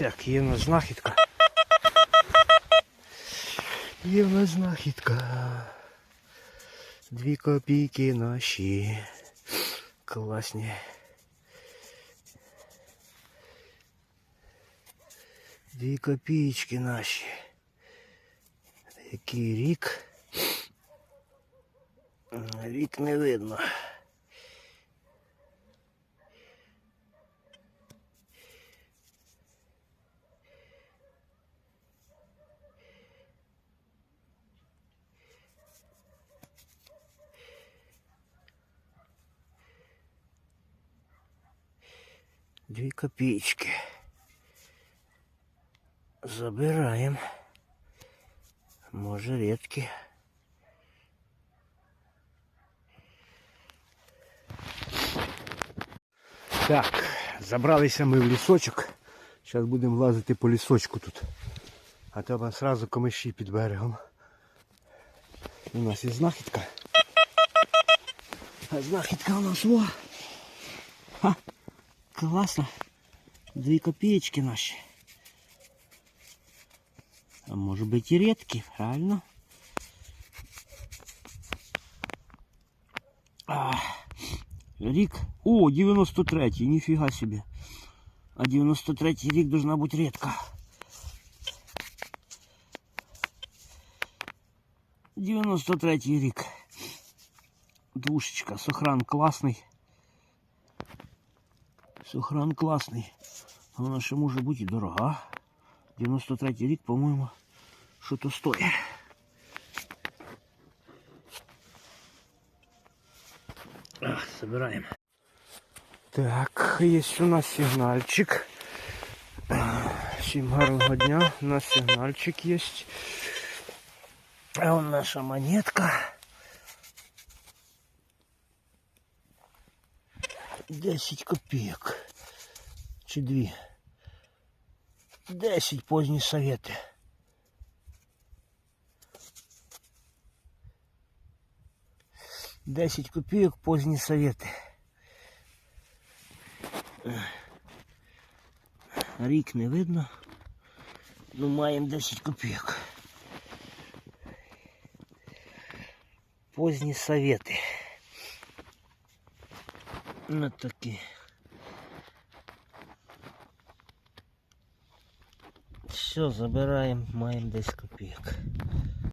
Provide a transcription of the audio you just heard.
Так, є в нас знахідка. Є в нас знахідка. Дві копійки наші. Класні. Дві копійки наші. Який рік? Рік не видно. Дві копійки. Забираємо. Може рідкі. Так, забралися ми в лісочок. Зараз будемо лазити по лісочку тут. А то там сразу комиші під берегом. У нас є знахідка. Знахідка у нас во. Ха, класно. Дві копеечки наші. А може бути і рідкі, правильно? А, рік. О, 93-й, ніфіга собі. А 93-й рік должна бути рідка. 93-й рік. Двушечка, сохран класний. Сохран класний. А Вона ще може бути і дорога. 93-й рік, по-моєму, що то стоїть. Ах, Собираємо. Так, є у нас сигнальчик. Всім гарного дня. У нас сигнальчик є. А вон наша монетка. 10 копійок. Чи дві. 10 поздні совети. Десять копійок поздні совети. Рік не видно. Ну маємо 10 копійок. Поздні совети. Ну такі. Все, забираємо, маємо 10 копійок.